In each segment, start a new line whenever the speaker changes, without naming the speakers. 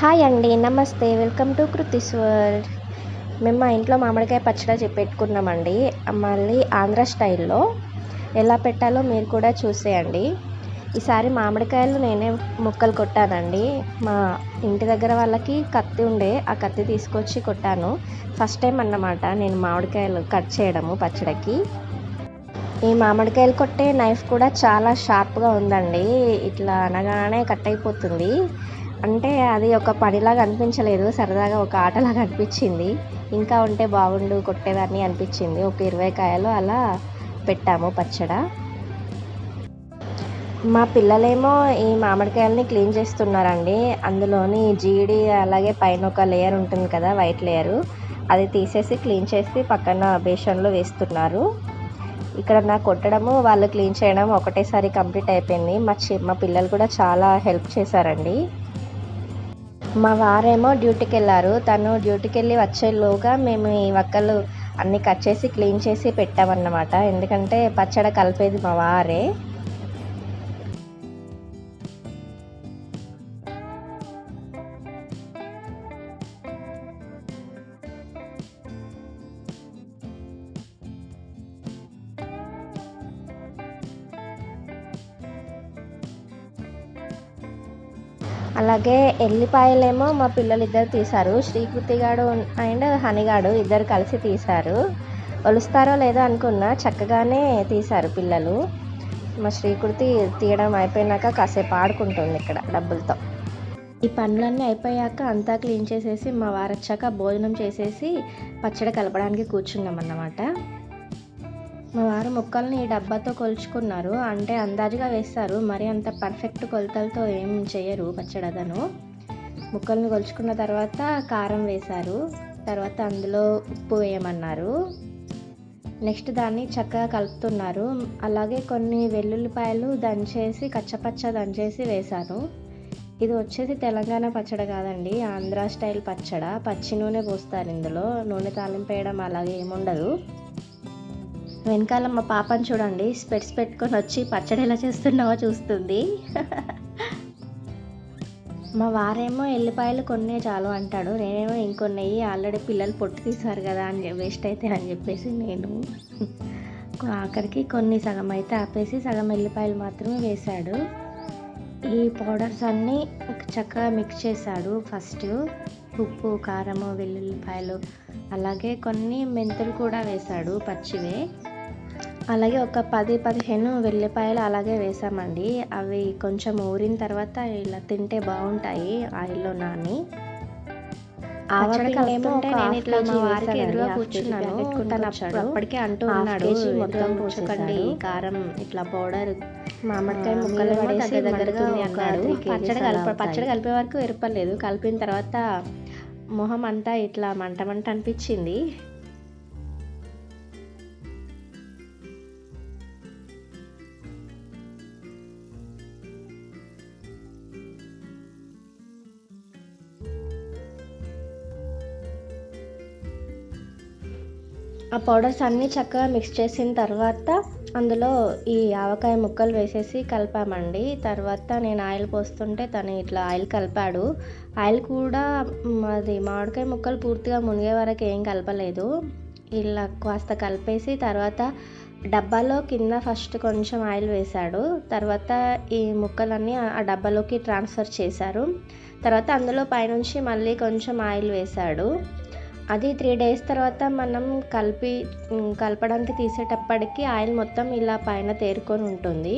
Hi అండి నమస్తే. Welcome to Kruthi's world. మేము మా ఇంట్లో మామిడికాయ పచ్చడి పెట్టుకున్నామండి. మళ్ళీ ఆంధ్ర స్టైల్లో ఎలా పెట్టాలో మీరు కూడా చూసేయండి. ఈసారి మామిడికాయలు నేనే ముక్కలు కొట్టానండి. మా ఇంటి దగ్గర వాళ్ళకి కత్తి ఉండే ఆ కత్తి తీసుకొచ్చి కొట్టాను. ఫస్ట్ టైం అన్నమాట నేను మామిడికాయలు కట్ చేయడము పచ్చడికి. ఈ మామిడికాయలు కొట్టే నైఫ్ కూడా చాలా షార్ప్గా ఉందండి. ఇట్లా అనగానే కట్ అయిపోతుంది. అంటే అది ఒక పనిలాగా అనిపించలేదు. సరదాగా ఒక ఆటలాగా అనిపించింది. ఇంకా ఉంటే బాగుండు కొట్టేదాన్ని అనిపించింది. ఒక ఇరవై కాయలు అలా పెట్టాము పచ్చడ. మా పిల్లలేమో ఈ మామిడికాయలని క్లీన్ చేస్తున్నారండి. అందులోని జీడి అలాగే పైన ఒక లేయర్ ఉంటుంది కదా వైట్ లేయరు. అది తీసేసి క్లీన్ చేసి పక్కన బేషన్లో వేస్తున్నారు. ఇక్కడ నాకు కొట్టడము వాళ్ళు క్లీన్ చేయడం ఒకటేసారి కంప్లీట్ అయిపోయింది. మా చి మా పిల్లలు కూడా చాలా హెల్ప్ చేశారండి. మా వారేమో డ్యూటీకి వెళ్ళారు. తను డ్యూటీకి వెళ్ళి వచ్చేలోగా మేము ఈ వక్కలు అన్నీ కట్ చేసి క్లీన్ చేసి పెట్టామన్నమాట. ఎందుకంటే పచ్చడి కలిపేది మా వారే. అలాగే ఎల్లిపాయలేమో మా పిల్లలు ఇద్దరు తీశారు. శ్రీకృతి గాడు అండ్ హనిగాడు ఇద్దరు కలిసి తీశారు. ఒలుస్తారో లేదో అనుకున్నా చక్కగానే తీశారు పిల్లలు. మా శ్రీకృతి తీయడం అయిపోయినాక కాసేపు ఆడుకుంటుంది ఇక్కడ డబ్బులతో. ఈ పనులన్నీ అయిపోయాక అంతా క్లీన్ చేసేసి మా వారు వచ్చాక భోజనం చేసేసి పచ్చడి కలపడానికి కూర్చున్నాం అన్నమాట మా వారు ముక్కల్ని ఈ డబ్బాతో కొలుచుకున్నారు. అంటే అందాజుగా వేస్తారు. మరి అంత పర్ఫెక్ట్ కొలతలతో ఏం చేయరు పచ్చడదను. ముక్కల్ని కొలుచుకున్న తర్వాత కారం వేశారు. తర్వాత అందులో ఉప్పు వేయమన్నారు. నెక్స్ట్ దాన్ని చక్కగా కలుపుతున్నారు. అలాగే కొన్ని వెల్లుల్లిపాయలు దంచేసి కచ్చపచ్చ దంచేసి వేశాను. ఇది వచ్చేసి తెలంగాణ పచ్చడి కాదండి. ఆంధ్ర స్టైల్ పచ్చడ. పచ్చి నూనె పోస్తారు ఇందులో. నూనె తాలింపు వేయడం అలాగే ఏముండదు. వెనకాల మా పాపని చూడండి. స్పెట్స్ పెట్టుకొని వచ్చి పచ్చడి ఎలా చేస్తున్నావో చూస్తుంది. మా వారేమో ఎల్లిపాయలు కొన్నే చాలు అంటాడు. నేనేమో ఇంకొన్ని ఆల్రెడీ పిల్లలు పొట్టు తీశారు కదా అని వేస్ట్ అయితే అని చెప్పేసి నేను ఆఖరికి కొన్ని సగం అయితే ఆపేసి సగం ఎల్లిపాయలు మాత్రమే వేశాడు. ఈ పౌడర్స్ అన్నీ చక్కగా మిక్స్ చేశాడు. ఫస్ట్ ఉప్పు కారము వెల్లుల్లిపాయలు అలాగే కొన్ని మెంతులు కూడా వేశాడు పచ్చివే. అలాగే ఒక పది పదిహేను వెల్లిపాయలు అలాగే వేసామండి. అవి కొంచెం ఊరిన తర్వాత ఇలా తింటే బాగుంటాయి ఆయిల్లో నాని. అప్పటికే అంటూ ఉన్నాడు. మొత్తం కూర్చోకండి కారం ఇట్లా పౌడర్ మామిడికాయ ముక్కలు పడేసి దగ్గరగా అన్నాడు. పచ్చడి కలిప పచ్చడి కలిపే వరకు ఎరపలేదు. కలిపిన తర్వాత మొహం అంతా ఇట్లా మంట మంట అనిపించింది. ఆ పౌడర్స్ అన్నీ చక్కగా మిక్స్ చేసిన తర్వాత అందులో ఈ ఆవకాయ ముక్కలు వేసేసి కలిపామండి. తర్వాత నేను ఆయిల్ పోస్తుంటే తను ఇట్లా ఆయిల్ కలిపాడు. ఆయిల్ కూడా అది మామిడికాయ ముక్కలు పూర్తిగా మునిగే వరకు ఏం కలపలేదు. ఇలా కాస్త కలిపేసి తర్వాత డబ్బాలో కింద ఫస్ట్ కొంచెం ఆయిల్ వేశాడు. తర్వాత ఈ ముక్కలన్నీ ఆ డబ్బాలోకి ట్రాన్స్ఫర్ చేశారు. తర్వాత అందులో పైనుంచి మళ్ళీ కొంచెం ఆయిల్ వేశాడు. అది త్రీ డేస్ తర్వాత మనం కలిపి కలపడానికి తీసేటప్పటికి ఆయిల్ మొత్తం ఇలా పైన తేరుకొని ఉంటుంది.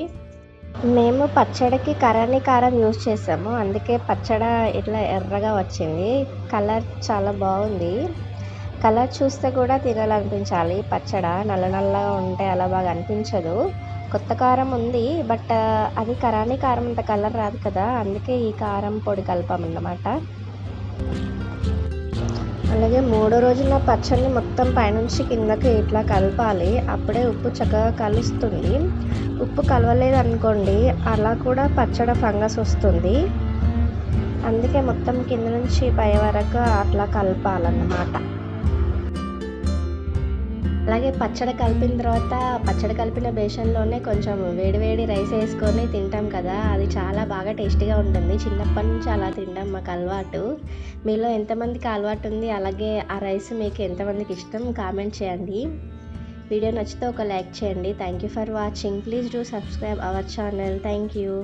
మేము పచ్చడికి కరాని కారం యూజ్ చేసాము. అందుకే పచ్చడ ఇట్లా ఎర్రగా వచ్చింది. కలర్ చాలా బాగుంది. కలర్ చూస్తే కూడా తినాలనిపించాలి. పచ్చడ నల్ల నల్లగా ఉంటే అలా బాగా అనిపించదు. కొత్త కారం ఉంది బట్ అది కరాని కారం అంత కలర్ రాదు కదా. అందుకే ఈ కారం పొడి కలిపామన్నమాట అలాగే మూడో రోజున పచ్చడిని మొత్తం పైనుంచి కిందకి ఇట్లా కలపాలి. అప్పుడే ఉప్పు చక్కగా కలుస్తుంది. ఉప్పు కలవలేదు అనుకోండి అలా కూడా పచ్చడి ఫంగస్ వస్తుంది. అందుకే మొత్తం కింద నుంచి పై వరకు అట్లా కలపాలన్నమాట. అలాగే పచ్చడి కలిపిన తర్వాత పచ్చడి కలిపిన బేషన్లోనే కొంచెం వేడివేడి రైస్ వేసుకొని తింటాం కదా. అది చాలా బాగా టేస్టీగా ఉంటుంది. చిన్నప్పటి నుంచి అలా తింటాం మాకు అలవాటు. మీలో ఎంతమందికి అలవాటు ఉంది? అలాగే ఆ రైస్ మీకు ఎంతమందికి ఇష్టం? కామెంట్ చేయండి. వీడియో నచ్చితే ఒక లైక్ చేయండి. Thank you for watching please do subscribe our channel thank you